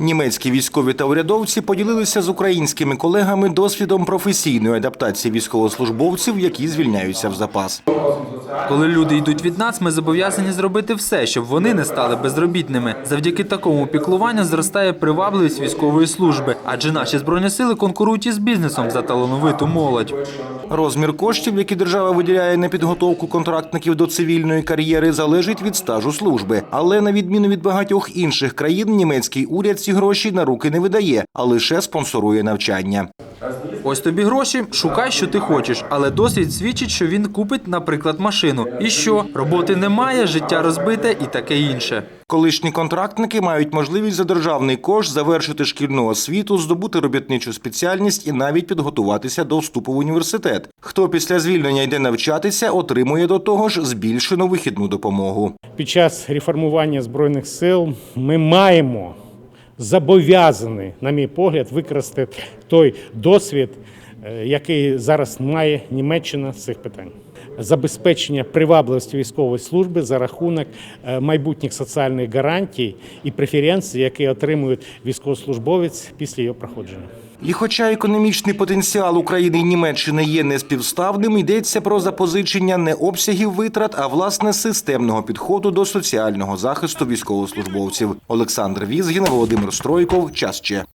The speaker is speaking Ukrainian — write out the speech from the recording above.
Німецькі військові та урядовці поділилися з українськими колегами досвідом професійної адаптації військовослужбовців, які звільняються в запас. Коли люди йдуть від нас, ми зобов'язані зробити все, щоб вони не стали безробітними. Завдяки такому піклуванню зростає привабливість військової служби, адже наші збройні сили конкурують із бізнесом за талановиту молодь. Розмір коштів, які держава виділяє на підготовку контрактників до цивільної кар'єри, залежить від стажу служби. Але на відміну від багатьох інших країн, німецький уряд ці гроші на руки не видає, а лише спонсорує навчання. Ось тобі гроші, шукай, що ти хочеш, але досвід свідчить, що він купить, наприклад, машину. І що роботи немає, життя розбите і таке інше. Колишні контрактники мають можливість за державний кошт завершити шкільну освіту, здобути робітничу спеціальність і навіть підготуватися до вступу в університет. Хто після звільнення йде навчатися, отримує до того ж збільшену вихідну допомогу. Під час реформування збройних сил ми маємо зобов'язані, на мій погляд, використати той досвід, який зараз має Німеччина з цих питань. Забезпечення привабливості військової служби за рахунок е, майбутніх соціальних гарантій і преференцій, які отримують військовослужбовець після його проходження. І хоча економічний потенціал України і Німеччини є неспівставним, йдеться про запозичення не обсягів витрат, а власне системного підходу до соціального захисту військовослужбовців. Олександр Візгін, Володимир Стройков. Час ще.